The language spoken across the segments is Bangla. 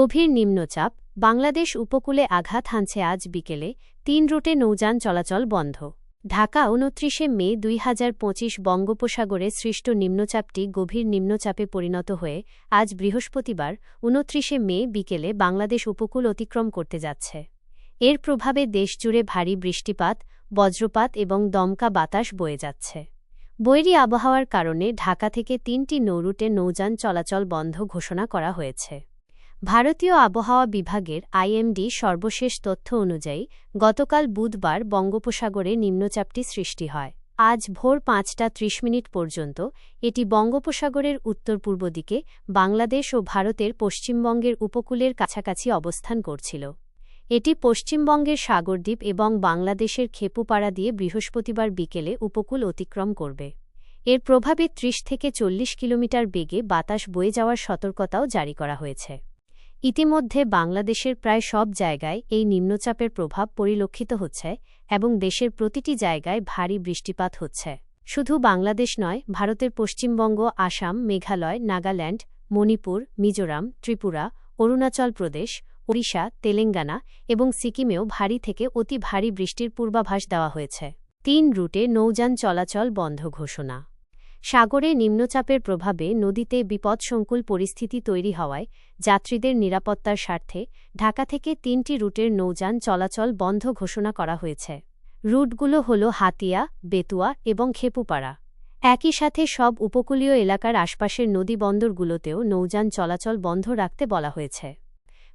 গভীর নিম্নচাপ, বাংলাদেশ উপকূলে আঘাত হানছে আজ বিকেলে, তিন রুটে নৌযান চলাচল বন্ধ। ঢাকা উনত্রিশে মে দুই হাজার পঁচিশ বঙ্গোপসাগরে সৃষ্ট নিম্নচাপটি গভীর নিম্নচাপে পরিণত হয়ে, আজ বৃহস্পতিবার, উনত্রিশে মে বিকেলে বাংলাদেশ উপকূল অতিক্রম করতে যাচ্ছে। এর প্রভাবে দেশজুড়ে ভারী বৃষ্টিপাত, বজ্রপাত এবং দমকা বাতাস বয়ে যাচ্ছে। বৈরী আবহাওয়ার কারণে ঢাকা থেকে তিনটি নৌরুটে নৌযান চলাচল বন্ধ ঘোষণা করা হয়েছে। ভারতীয় আবহাওয়া বিভাগের আইএমডি সর্বশেষ তথ্য অনুযায়ী, গতকাল বুধবার বঙ্গোপসাগরে নিম্নচাপটি সৃষ্টি হয়। আজ ভোর পাঁচটা ত্রিশ মিনিট পর্যন্ত এটি বঙ্গোপসাগরের উত্তর পূর্ব দিকে বাংলাদেশ ও ভারতের পশ্চিমবঙ্গের উপকূলের কাছাকাছি অবস্থান করছিল। এটি পশ্চিমবঙ্গের সাগরদ্বীপ এবং বাংলাদেশের খেপুপাড়া দিয়ে বৃহস্পতিবার বিকেলে উপকূল অতিক্রম করবে। এর প্রভাবে ত্রিশ থেকে চল্লিশ কিলোমিটার বেগে বাতাস বয়ে যাওয়ার সতর্কতাও জারি করা হয়েছে। ইতিমধ্যে বাংলাদেশের প্রায় সব জায়গায় এই নিম্নচাপের প্রভাব পরিলক্ষিত হচ্ছে এবং দেশের প্রতিটি জায়গায় ভারী বৃষ্টিপাত হচ্ছে। শুধু বাংলাদেশ নয়, ভারতের পশ্চিমবঙ্গ, আসাম, মেঘালয়, নাগাল্যান্ড, মণিপুর, মিজোরাম, ত্রিপুরা, অরুণাচল প্রদেশ, ওড়িশা, তেলেঙ্গানা এবং সিকিমেও ভারী থেকে অতি ভারী বৃষ্টির পূর্বাভাস দেওয়া হয়েছে। তিন রুটে নৌযান চলাচল বন্ধ ঘোষণা। সাগরে নিম্নচাপের প্রভাবে নদীতে বিপদসংকুল পরিস্থিতি তৈরি হওয়ায় যাত্রীদের নিরাপত্তার স্বার্থে ঢাকা থেকে তিনটি রুটের নৌযান চলাচল বন্ধ ঘোষণা করা হয়েছে। রুটগুলো হল হাতিয়া, বেতুয়া এবং খেপুপাড়া। একই সাথে সব উপকূলীয় এলাকার আশপাশের নদীবন্দরগুলোতেও নৌযান চলাচল বন্ধ রাখতে বলা হয়েছে।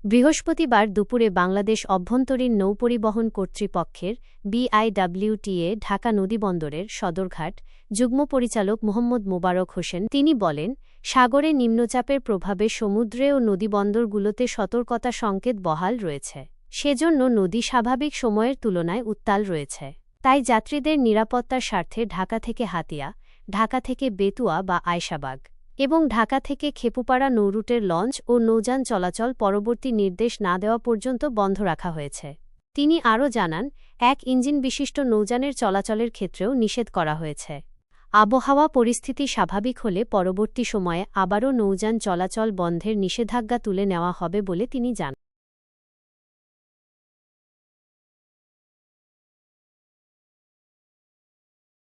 বৃহস্পতিবার দুপুরে বাংলাদেশ অভ্যন্তরীণ নৌপরিবহন কর্তৃপক্ষের বিআইডব্লিউটিএ ঢাকা নদীবন্দরের সদরঘাট যুগ্ম পরিচালক মোহাম্মদ মোবারক হোসেন, তিনি বলেন, সাগরে নিম্নচাপের প্রভাবে সমুদ্রে ও নদীবন্দরগুলোতে সতর্কতা সংকেত বহাল রয়েছে। সেজন্য নদী স্বাভাবিক সময়ের তুলনায় উত্তাল রয়েছে। তাই যাত্রীদের নিরাপত্তার স্বার্থে ঢাকা থেকে হাতিয়া, ঢাকা থেকে বেতুয়া বা আয়শাবাগ। এবং ঢাকা থেকে খেপুপাড়া নৌরুটের লঞ্চ ও নৌযান চলাচল পরবর্তী নির্দেশ না দেওয়া পর্যন্ত বন্ধ রাখা হয়েছে। তিনি আরও জানান, এক ইঞ্জিন বিশিষ্ট নৌযানের চলাচলের ক্ষেত্রেও নিষেধ করা হয়েছে। আবহাওয়া পরিস্থিতি স্বাভাবিক হলে পরবর্তী সময়ে আবারও নৌযান চলাচল বন্ধের নিষেধাজ্ঞা তুলে নেওয়া হবে বলে তিনি জানান।